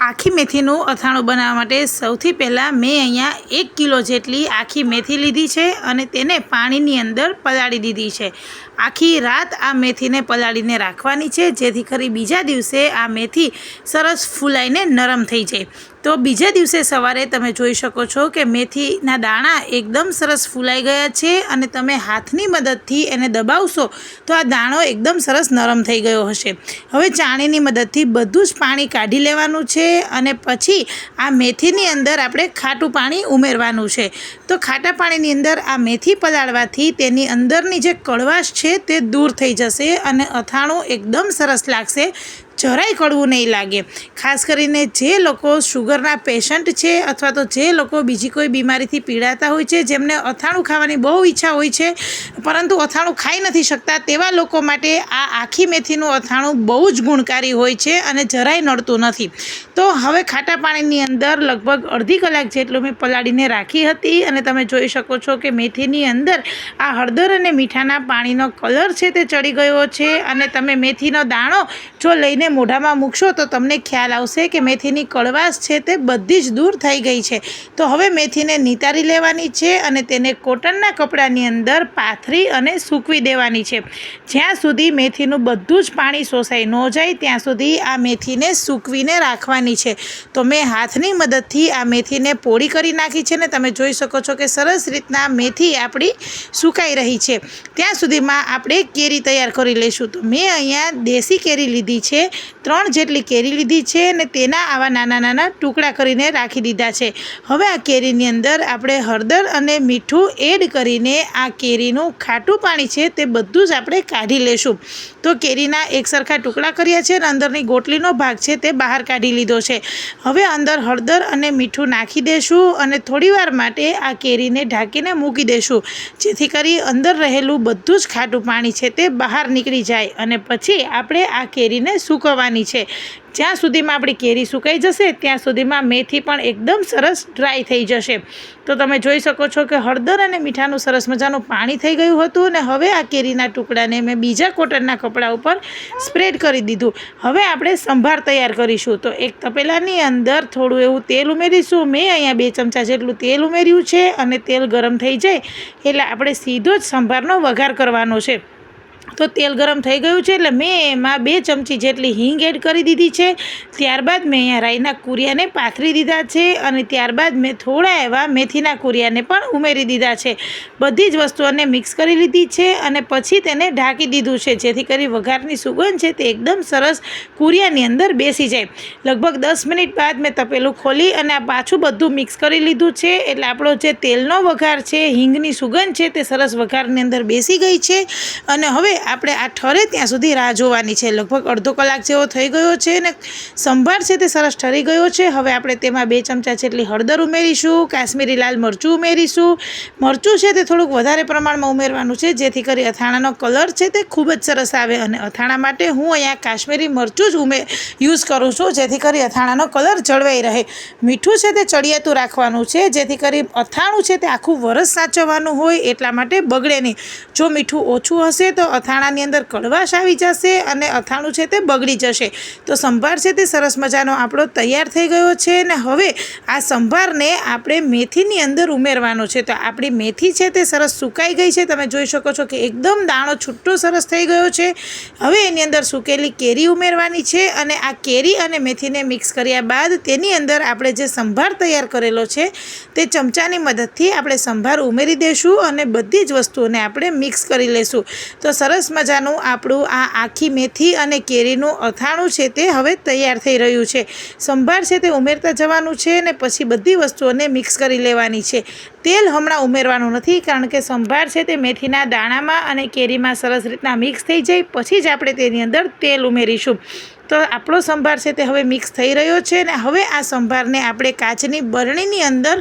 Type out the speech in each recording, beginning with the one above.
આખી મેથીનું અથાણું બનાવવા માટે સૌથી પહેલાં મેં અહીંયા એક કિલો જેટલી આખી મેથી લીધી છે અને તેને પાણીની અંદર પલાળી દીધી છે. આખી રાત આ મેથીને પલાળીને રાખવાની છે, જેથી કરી બીજા દિવસે આ મેથી સરસ ફૂલાઈને નરમ થઈ જાય. તો બીજા દિવસે સવારે તમે જોઈ શકો છો કે મેથીના દાણા એકદમ સરસ ફૂલાઈ ગયા છે અને તમે હાથની મદદથી એને દબાવશો તો આ દાણો એકદમ સરસ નરમ થઈ ગયો હશે. હવે ચાણીની મદદથી બધું જ પાણી કાઢી લેવાનું છે અને પછી આ મેથીની અંદર આપણે ખાટું પાણી ઉમેરવાનું છે. તો ખાટા પાણીની અંદર આ મેથી પલાળવાથી તેની અંદરની જે કડવાશ છે તે દૂર થઈ જશે અને અથાણું એકદમ સરસ લાગશે. જરાય કડવું નહીં લાગે. ખાસ કરીને જે લોકો શુગરના પેશન્ટ છે અથવા તો જે લોકો બીજી કોઈ બીમારીથી પીડાતા હોય છે, જેમને અથાણું ખાવાની બહુ ઈચ્છા હોય છે, પરંતુ અથાણું ખાઈ નથી શકતા, તેવા લોકો માટે આ આખી મેથીનું અથાણું બહુ જ ગુણકારી હોય છે અને જરાય નડતું નથી. તો હવે ખાટા પાણીની અંદર લગભગ અડધી કલાક જેટલું મેં પલાળીને રાખી હતી અને તમે જોઈ શકો છો કે મેથીની અંદર આ હળદર અને મીઠાના પાણીનો કલર છે તે ચડી ગયો છે અને તમે મેથીનો દાણો જો લઈને મોઢામાં મૂકશો તો તમને ખ્યાલ આવશે કે મેથીની કડવાશ છે તે બધી જ દૂર થઈ ગઈ છે. તો હવે મેથીને નિતારી લેવાની છે અને તેને કોટનના કપડાની અંદર પાથરી અને સૂકવી દેવાની છે. જ્યાં સુધી મેથીનું બધું જ પાણી શોષાઈ ન જાય, ત્યાં સુધી આ મેથીને સૂકવીને રાખવાની છે. તો મેં હાથની મદદથી આ મેથીને પોળી કરી નાખી છે ને તમે જોઈ શકો છો કે સરસ રીતના મેથી આપણી સુકાઈ રહી છે. ત્યાં સુધીમાં આપણે કેરી તૈયાર કરી લઈશું. તો મેં અહીંયા દેશી કેરી લીધી છે. ત્રણ જેટલી કેરી લીધી છે અને તેના આવા નાના નાના ટુકડા કરીને રાખી દીધા છે. હવે આ કેરીની અંદર આપણે હળદર અને મીઠું એડ કરીને આ કેરીનું ખાટું પાણી છે તે બધું જ આપણે કાઢી લેશું. તો કેરીના એક સરખા ટુકડા કર્યા છે અને અંદરની ગોટલીનો ભાગ છે તે બહાર કાઢી લીધો છે. હવે અંદર હળદર અને મીઠું નાખી દેશું અને થોડીવાર માટે આ કેરીને ઢાંકીને મૂકી દેશું. જેથી કરી અંદર રહેલું બધું જ ખાટું પાણી છે તે બહાર નીકળી જાય અને પછી આપણે આ કેરીને સૂકવવાની છે. જ્યાં સુધીમાં આપણી કેરી સુકાઈ જશે, ત્યાં સુધીમાં મેથી પણ એકદમ સરસ ડ્રાય થઈ જશે. તો તમે જોઈ શકો છો કે હળદર અને મીઠાનું સરસ મજાનું પાણી થઈ ગયું હતું અને હવે આ કેરીના ટુકડાને મેં બીજા કોટનના કપડા ઉપર સ્પ્રેડ કરી દીધું. હવે આપણે સંભાર તૈયાર કરીશું. તો એક તપેલાની અંદર થોડું એવું તેલ ઉમેરીશું. મેં અહીંયા બે ચમચા જેટલું તેલ ઉમેર્યું છે અને તેલ ગરમ થઈ જાય એટલે આપણે સીધો જ સંભારનો વઘાર કરવાનો છે. તો તેલ ગરમ થઈ ગયું છે એટલે મેં એમાં બે ચમચી જેટલી હિંગ એડ કરી દીધી છે. ત્યારબાદ મેં અહીંયા રાઈના કુરિયાને પાથરી દીધા છે અને ત્યારબાદ મેં થોડા એવા મેથીના કુરિયાને પણ ઉમેરી દીધા છે. બધી જ વસ્તુઓને મિક્સ કરી લીધી છે અને પછી તેને ઢાંકી દીધું છે, જેથી કરી વઘારની સુગંધ છે તે એકદમ સરસ કુરિયાની અંદર બેસી જાય. લગભગ દસ મિનિટ બાદ મેં તપેલું ખોલી અને આ પાછું બધું મિક્સ કરી લીધું છે. એટલે આપણો જે તેલનો વઘાર છે, હિંગની સુગંધ છે તે સરસ વઘારની અંદર બેસી ગઈ છે. અને હવે આપણે આ ઠરે ત્યાં સુધી રાહ જોવાની છે. લગભગ અડધો કલાક જેવો થઈ ગયો છે અને સંભાર છે તે સરસ ઠરી ગયો છે. હવે આપણે તેમાં બે ચમચા જેટલી હળદર ઉમેરીશું, કાશ્મીરી લાલ મરચું ઉમેરીશું. મરચું છે તે થોડુંક વધારે પ્રમાણમાં ઉમેરવાનું છે, જેથી કરી અથાણાનો કલર છે તે ખૂબ જ સરસ આવે અને અથાણા માટે હું અહીંયા કાશ્મીરી મરચું જ ઉમે, યુઝ કરું છું, જેથી કરી અથાણાનો કલર જળવાઈ રહે. મીઠું છે તે ચડિયાતું રાખવાનું છે, જેથી કરી અથાણું છે તે આખું વરસ સાચવવાનું હોય એટલા માટે બગડે નહીં. જો મીઠું ઓછું હશે તો અથાણાની અંદર કડવાશ આવી જશે અને અથાણું છે તે બગડી જશે. તો સંભાર છે તે સરસ મજાનો આપણો તૈયાર થઈ ગયો છે અને હવે આ સંભારને આપણે મેથીની અંદર ઉમેરવાનો છે. તો આપણી મેથી છે તે સરસ સુકાઈ ગઈ છે. તમે જોઈ શકો છો કે એકદમ દાણો છૂટો સરસ થઈ ગયો છે. હવે એની અંદર સૂકેલી કેરી ઉમેરવાની છે અને આ કેરી અને મેથીને મિક્સ કર્યા બાદ તેની અંદર આપણે જે સંભાર તૈયાર કરેલો છે તે ચમચાની મદદથી આપણે સંભાર ઉમેરી દઈશું અને બધી જ વસ્તુઓને આપણે મિક્સ કરી લઈશું તો સરસ મજાનું આપણું આ આખી મેથી અને કેરીનું અથાણું છે તે હવે તૈયાર થઈ રહ્યું છે. સંભાર છે તે ઉમેરતા જવાનું છે ને પછી બધી વસ્તુઓને મિક્સ કરી લેવાની છે. તેલ હમણાં ઉમેરવાનું નથી કારણ કે સંભાર છે તે મેથીના દાણામાં અને કેરીમાં સરસ રીતના મિક્સ થઈ જાય. પછી જ આપણે તેની અંદર તેલ ઉમેરીશું. તો આપણો સંભાર છે તે હવે મિક્સ થઈ રહ્યો છે અને હવે આ સંભારને આપણે કાચની બરણીની અંદર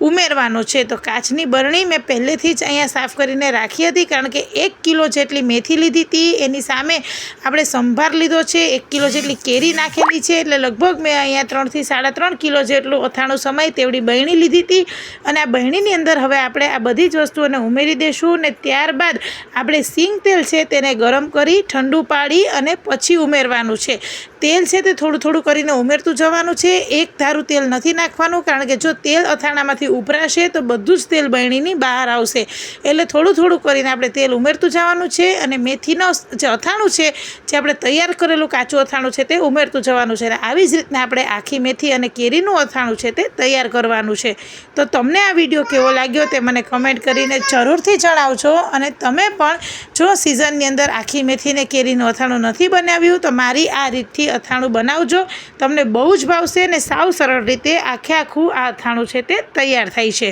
ઉમેરવાનો છે. તો કાચની બરણી મેં પહેલેથી જ અહીંયા સાફ કરીને રાખી હતી કારણ કે એક કિલો જેટલી મેથી લીધી હતી એની સામે આપણે સંભાર લીધો છે. એક કિલો જેટલી કેરી નાખેલી છે એટલે લગભગ મેં અહીંયા ત્રણથી સાડા ત્રણ કિલો જેટલું અથાણું સમય તેવડી બહેણી લીધી હતી અને આ બહેણીની અંદર હવે આપણે આ બધી જ વસ્તુઓને ઉમેરી દઈશું ને ત્યારબાદ આપણે સિંગ તેલ છે તેને ગરમ કરી ઠંડુ પાડી અને પછી ઉમેરવાનું છે. તેલ છે તે થોડું થોડું કરીને ઉમેરતું જવાનું છે. એક ધારું તેલ નથી નાખવાનું કારણ કે જો તેલ અથાણામાંથી ઉભરાશે તો બધું જ તેલ બહેણીની બહાર આવશે. એટલે થોડું થોડું કરીને આપણે તેલ ઉમેરતું જવાનું છે અને મેથીનો જે અથાણું છે, જે આપણે તૈયાર કરેલું કાચું અથાણું છે તે ઉમેરતું જવાનું છે અને આવી જ રીતના આપણે આખી મેથી અને કેરીનું અથાણું છે તે તૈયાર કરવાનું છે. તો તમને આ વીડિયો કેવો લાગ્યો તે મને કમેન્ટ કરીને જરૂરથી જણાવજો અને તમે પણ જો સિઝનની અંદર આખી મેથીને કેરીનું અથાણું નથી બનાવ્યું તો મારી આ રીતથી અથાણું બનાવજો. તમને બહુ જ ભાવશે અને સાવ સરળ રીતે આખે આખું આ અથાણું છે તે તૈયાર થાય છે.